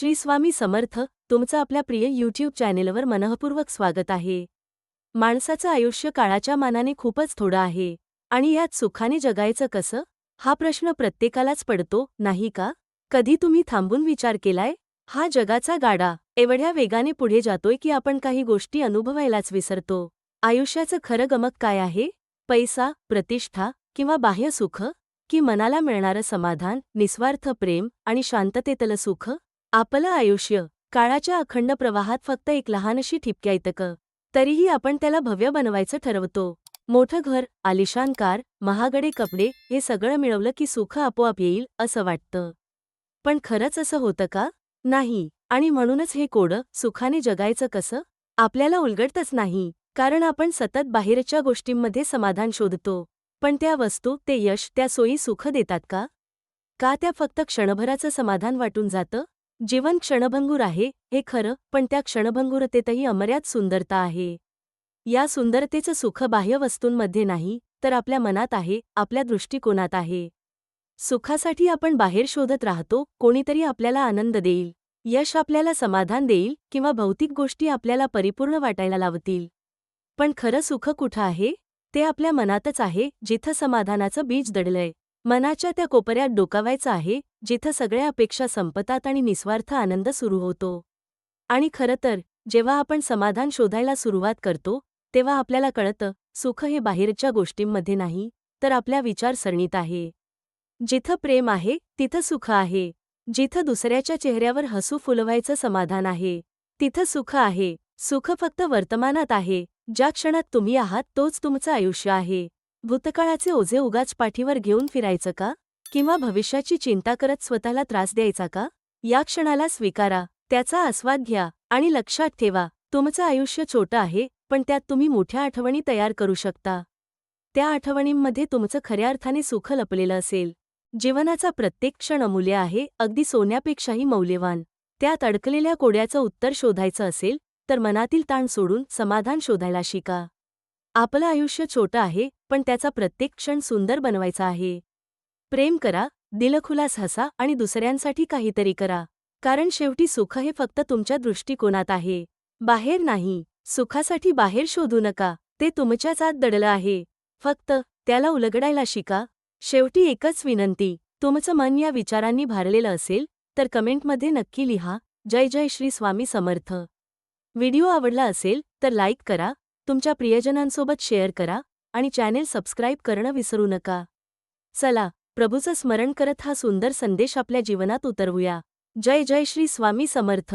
श्री स्वामी समर्थ तुमचं आपल्या प्रिय यूट्यूब चॅनेलवर मनःपूर्वक स्वागत आहे. माणसाचं आयुष्य काळाच्या मानाने खूपच थोडं आहे. आणि यात सुखाने जगायचं कसं? हा प्रश्न प्रत्येकालाच पडतो नाही का? कधी तुम्ही थांबून विचार केलाय? हा जगाचा गाडा. एवढ्या वेगाने पुढे जातोय की आपण काही गोष्टी अनुभवायलाच विसरतो. आयुष्याचं खरं गमक काय आहे? पैसा प्रतिष्ठा किंवा बाह्य सुख? की मनाला मिळणारं समाधान निस्वार्थ प्रेम आणि शांततेतलं सुख? आपलं आयुष्य काळाच्या अखंड प्रवाहात फक्त एक लहानशी ठिपक्या इतकं तरीही आपण त्याला भव्य बनवायचं ठरवतो. मोठं घर आलिशान कार महागडे कपडे हे सगळं मिळवलं की सुख आपोआप येईल असं वाटतं. पण खरंच असं होतं का? नाही. आणि म्हणूनच हे कोडं सुखाने जगायचं कसं? आपल्याला उलगडतच नाही. कारण आपण सतत बाहेरच्या गोष्टींमध्ये समाधान शोधतो. पण त्या वस्तू ते यश त्या सोयी सुख देतात का? का त्या फक्त क्षणभराचं समाधान वाटून जातं? जीवन क्षणभंगूर आहे हे खरं पण त्या क्षणभंगुरतेतही अमर्याद सुंदरता आहे. या सुंदरतेचं सुख बाह्य वस्तूंमध्ये नाही तर आपल्या मनात आहे आपल्या दृष्टिकोनात आहे. सुखासाठी आपण बाहेर शोधत राहतो कोणीतरी आपल्याला आनंद देईल. यश आपल्याला समाधान देईल किंवा भौतिक गोष्टी आपल्याला परिपूर्ण वाटायला लावतील. पण खरं सुख कुठं आहे? ते आपल्या मनातच आहे जिथं समाधानाचं बीज दडलंय. मनाच्या त्या कोपऱ्यात डोकावायचं आहे जिथं सगळ्या अपेक्षा संपतात आणि निस्वार्थ आनंद सुरू होतो. आणि खरं तर जेव्हा आपण समाधान शोधायला सुरुवात करतो तेव्हा आपल्याला कळतं सुख हे बाहेरच्या गोष्टींमध्ये नाही तर आपल्या विचारसरणीत आहे. जिथं प्रेम आहे तिथं सुख आहे. जिथं दुसऱ्याच्या चेहऱ्यावर हसू फुलवायचं समाधान आहे तिथं सुख आहे. सुख फक्त वर्तमानात आहे ज्या क्षणात तुम्ही आहात तोच तुमचं आयुष्य आहे. भूतकाळाचे ओझे उगाच पाठीवर घेऊन फिरायचं का? किंवा भविष्याची चिंता करत स्वतःला त्रास द्यायचा का? या क्षणाला स्वीकारा त्याचा आस्वाद घ्या आणि लक्षात ठेवा तुमचं आयुष्य छोटं आहे पण त्यात तुम्ही मोठ्या आठवणी तयार करू शकता. त्या आठवणींमध्ये तुमचं खऱ्या अर्थाने सुख लपलेलं असेल. जीवनाचा प्रत्येक क्षण अमूल्य आहे अगदी सोन्यापेक्षाही मौल्यवान. त्यात अडकलेल्या कोड्याचं उत्तर शोधायचं असेल तर मनातील ताण सोडून समाधान शोधायला शिका. आपलं आयुष्य छोटं आहे पण त्याचा प्रत्येक क्षण सुंदर बनवायचा आहे. प्रेम करा दिलखुलास हसा आणि दुसऱ्यांसाठी काहीतरी करा. कारण शेवटी सुख हे फक्त तुमच्या दृष्टिकोनात आहे. बाहेर नाही. सुखासाठी बाहेर शोधू नका. ते तुमच्याच आत दडलं आहे. फक्त त्याला उलगडायला शिका. शेवटी एकच विनंती. तुमचं मन या विचारांनी भारलेलं असेल तर कमेंटमध्ये नक्की लिहा. जय जय श्री स्वामी समर्थ. व्हिडिओ आवडला असेल तर लाईक करा. तुमच्या प्रियजनांसोबत शेअर करा. आणि चॅनेल सबस्क्राईब करणं विसरू नका. चला प्रभूचं स्मरण करत हा सुंदर संदेश आपल्या जीवनात उतरवूया. जय जय श्री स्वामी समर्थ.